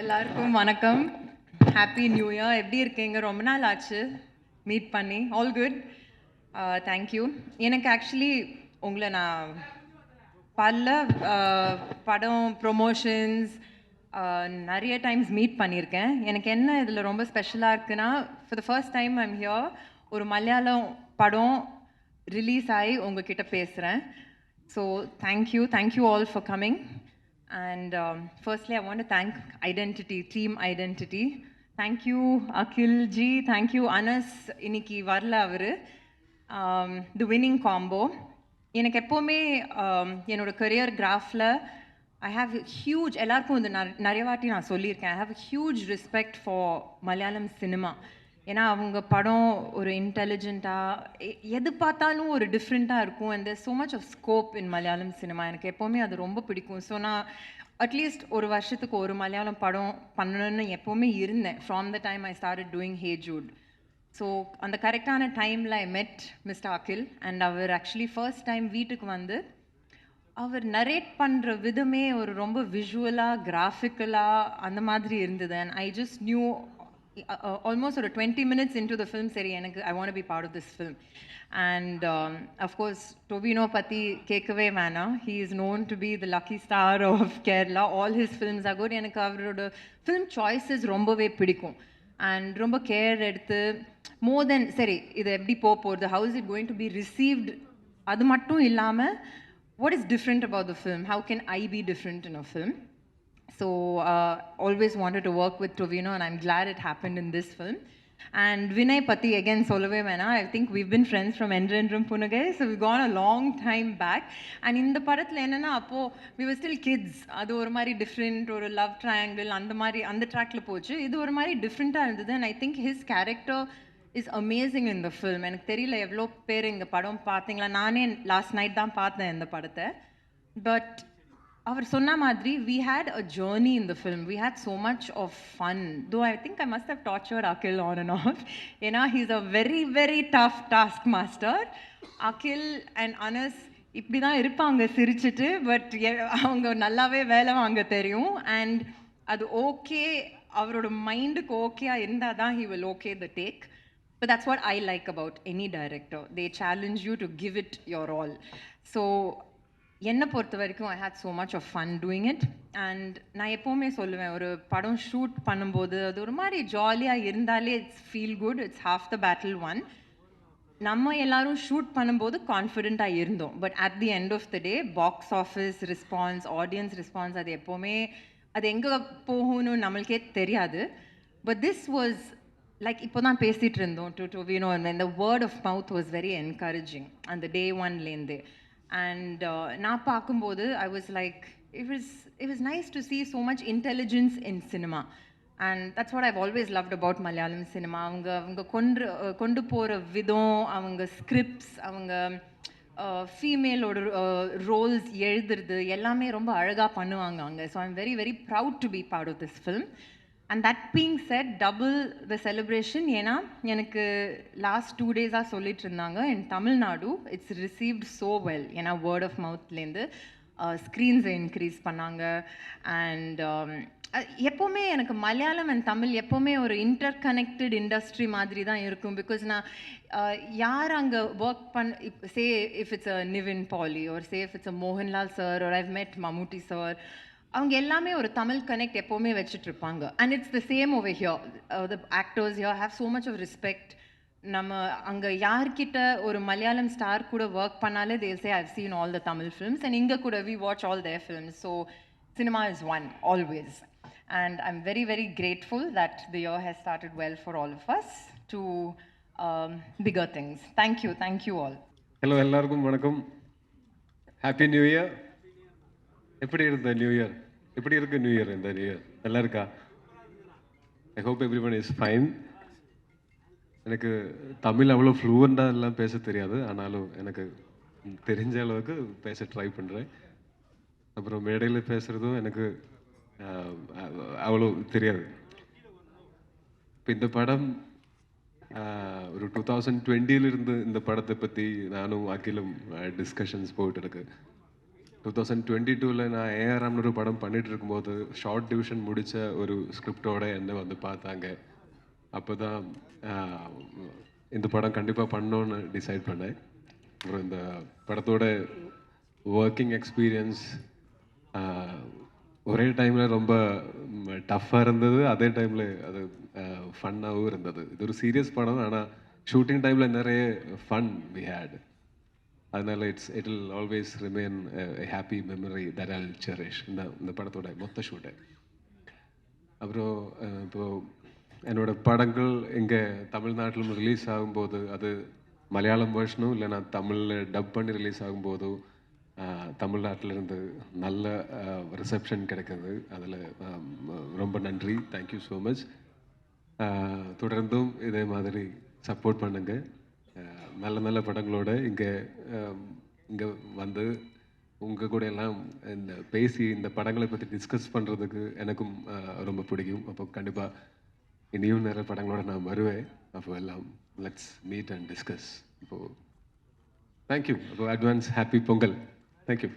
எல்லாருக்கும் வணக்கம். Happy new year எப்படி இருக்கீங்க? ரொம்ப நாள் ஆச்சு. மீட் பண்ணி. ஆல் குட் தேங்க்யூ எனக்கு ஆக்சுவலி உங்களை நான் பல uh, படம் ப்ரொமோஷன்ஸ் uh, நிறைய டைம்ஸ் மீட் பண்ணியிருக்கேன். எனக்கு என்ன இதில் ரொம்ப ஸ்பெஷலாக இருக்குன்னா for the first time I'm here ஒரு மலையாளம் படம் ரிலீஸ் ஆகி உங்ககிட்ட பேசுகிறேன் so thank you thank you all for coming And um, firstly, I want to thank Identity, Team Identity. Thank you, Akhil Ji. Thank you, Anas. இன்னைக்கு வரல அவரு தி winning combo எனக்கு எப்போவுமே um, என்னோட கரியர் கிராஃபில் ஐ ஹாவ் ஹியூஜ் எல்லாருக்கும் இது நிற- நிறைய வாட்டி நான் சொல்லியிருக்கேன் I have huge respect for Malayalam cinema ஏன்னா அவங்க படம் ஒரு இன்டெலிஜென்ட்டாக எது பார்த்தாலும் ஒரு டிஃப்ரெண்ட்டாக இருக்கும். And there so much of scope in Malayalam cinema எனக்கு எப்போவுமே அது ரொம்ப பிடிக்கும். ஸோ நான் அட்லீஸ்ட் ஒரு வருஷத்துக்கு ஒரு மலையாளம் படம் பண்ணணும்னு எப்போவுமே இருந்தேன். From the time I start doing Hey Jude so அந்த கரெக்டான டைமில் I met mister Akhil and our actually first time வீட்டுக்கு வந்து அவர் நரேட் பண்ணுற விதமே ஒரு ரொம்ப விஷுவலாக கிராஃபிக்கலாக அந்த மாதிரி இருந்தது. And I just knew almost ஒரு twenty minutes into the film சரி எனக்கு I want be part of this film and of course Tovino பற்றி கேட்கவே வேணாம். He is known to be the lucky star of Kerala all his films are good எனக்கு அவரோட film choices ரொம்பவே பிடிக்கும். And ரொம்ப கேர் எடுத்து மோர் தென் சரி இது எப்படி போக போகிறது how's it going to be received அது மட்டும் இல்லாமல் what is different about the film how can I be different in a film So, uh, always wanted to work with Tovino, and I'm glad it happened in this film. And Vinay Pati, again, Solove Mena, I think we've been friends from Endrendrum Punagai, so we've gone a long time back. And in the படத்தில் என்னன்னா அப்போ we were still kids. அது ஒரு மாதிரி different ஒரு love triangle அந்த மாதிரி அந்த ட்ராக்ல போச்சு இது ஒரு மாதிரி டிஃப்ரெண்ட்டாக இருந்தது and I think his character is amazing இந்த ஃபில்ம் எனக்கு தெரியல எவ்வளோ பேர் இந்த படம் பார்த்தீங்களா நானே லாஸ்ட் நைட் தான் பார்த்தேன் இந்த படத்தை பட் அவர் சொன்ன மாதிரி we had a journey in the film we had so much of fun though I think I must have torture Akhil on and off ஏன்னா he's a very very tough task master Akhil and Anas இப்படி தான் இருப்பாங்க சிரிச்சிட்டு but அவங்க நல்லாவே வேலை வாங்க தெரியும். அண்ட் அது ஓகே அவரோட மைண்டுக்கு ஓகேயா இருந்தால் தான் he will okay the take But that's what I like about any director. They challenge you to give it your all. So, என்னை பொறுத்த வரைக்கும் I had so much of fun doing it and நான் எப்போவுமே சொல்லுவேன் ஒரு படம் shoot பண்ணும்போது அது ஒரு மாதிரி ஜாலியாக இருந்தாலே it's feel good it's half the battle won நம்ம எல்லாரும் ஷூட் பண்ணும்போது கான்ஃபிடென்ட்டாக இருந்தோம். But at the end of the day box office response audience response அது எப்போவுமே அது எங்கே போகும்னு நம்மளுக்கே தெரியாது. பட் திஸ் வாஸ் லைக் இப்போ தான் பேசிகிட்டு இருந்தோம் டு டு வீனோ இந்த word of mouth was very encouraging அந்த டே ஒன்லேருந்து அண்ட் நான் பார்க்கும்போது I was like it is it is nice to see so much intelligence in cinema and that's what I've always loved about Malayalam cinema அவங்க அவங்க கொண்டு கொண்டு போகிற விதம் அவங்க ஸ்கிரிப்ட்ஸ் அவங்க ஃபீமேலோட ரோல்ஸ் எழுதுறது எல்லாமே ரொம்ப அழகாக பண்ணுவாங்க அங்கே so I'm very very proud to be part of this film and that being said double the celebration ஏன்னா எனக்கு லாஸ்ட் டூ டேஸாக சொல்லிட்டு இருந்தாங்க. In Tamil Nadu it's received so well ஏன்னா வேர்ட் ஆஃப் மவுத்லேருந்து ஸ்க்ரீன்ஸை இன்க்ரீஸ் பண்ணாங்க. Um, அண்ட் எப்போவுமே எனக்கு மலையாளம் அண்ட் தமிழ் எப்போவுமே ஒரு இன்டர் கனெக்டட் இண்டஸ்ட்ரி மாதிரி தான் இருக்கும். பிகாஸ் நான் யார் அங்கே ஒர்க் பண் say if it's a Nivin Pauly ஒரு say if it's a Mohanlal sir ஒரு ஐவ் மெட் மம்முட்டி சார் அவங்க எல்லாமே ஒரு தமிழ் கனெக்ட் எப்போவுமே வச்சுட்டு இருப்பாங்க and it's the same over here the actors here have so much of respect நம்ம அங்கே யார்கிட்ட ஒரு மலையாளம் ஸ்டார் கூட ஒர்க் பண்ணாலே they'll say I've seen all the Tamil films and இங்கே கூட we watch all their films so cinema is one always and I am very very grateful that year has has started well for all of us to bigger things thank you. Thank hello எல்லாருக்கும் வணக்கம். Happy new year எப்படி இருந்த new year எப்படி இருக்கு new year இந்த new year நல்லா இருக்கா? I hope every one is fine எனக்கு தமிழ் அவ்வளோ ஃப்ளூவெண்ட்டாக எல்லாம் பேச தெரியாது. ஆனாலும் எனக்கு தெரிஞ்ச அளவுக்கு பேச ட்ரை பண்ணுறேன் அப்புறம் மேடையில் பேசுகிறதும் எனக்கு அவ்வளோ தெரியாது. இப்போ இந்த படம் ஒரு டூ தௌசண்ட் இருந்து இந்த படத்தை பற்றி நானும் அகிலும் டிஸ்கஷன்ஸ் போயிட்டு இருக்கு. டூ தௌசண்ட் டுவெண்ட்டி டூவில் நான் ஏஆர்எம்னு ஒரு படம் பண்ணிகிட்டு இருக்கும்போது ஷார்ட் டிவிஷன் முடித்த ஒரு ஸ்கிரிப்டோட என்னை வந்து பார்த்தாங்க. அப்போ தான் இந்த படம் கண்டிப்பாக பண்ணோன்னு டிசைட் பண்ணேன். அப்புறம் இந்த படத்தோட ஒர்க்கிங் எக்ஸ்பீரியன்ஸ் ஒரே டைமில் ரொம்ப டஃப்பாக இருந்தது. அதே டைமில் அது ஃபன்னாகவும் இருந்தது. இது ஒரு சீரியஸ் படம் ஆனால் ஷூட்டிங் டைமில் நிறைய ஃபன் வி ஹேட் அதனால் it's it will always remain happy memory that all cherish இந்த இந்த படத்தோட மொத்த ஷூட்டு அப்புறம் இப்போது இப்போ என்னோட படங்கள் இங்கே தமிழ்நாட்டிலும் ரிலீஸ் ஆகும்போது அது மலையாளம் வேர்ஷனும் இல்லைனா தமிழில் டப் பண்ணி ரிலீஸ் ஆகும்போதும் தமிழ்நாட்டிலேருந்து நல்ல ரிசப்ஷன் கிடைக்குது. அதில் ரொம்ப நன்றி. தேங்க்யூ ஸோ மச் தொடர்ந்தும் இதே மாதிரி சப்போர்ட் பண்ணுங்க. நல்ல நல்ல படங்களோட இங்கே இங்கே வந்து உங்கள் கூட எல்லாம் இந்த பேசி இந்த படங்களை பற்றி டிஸ்கஸ் பண்ணுறதுக்கு எனக்கும் ரொம்ப பிடிக்கும். அப்போ கண்டிப்பாக இனியும் நிறைய படங்களோட நான் வருவேன். அப்போ எல்லாம் லெட்ஸ் மீட் அண்ட் டிஸ்கஸ் இப்போது தேங்க்யூ அப்போ advance happy Pongal. Thank you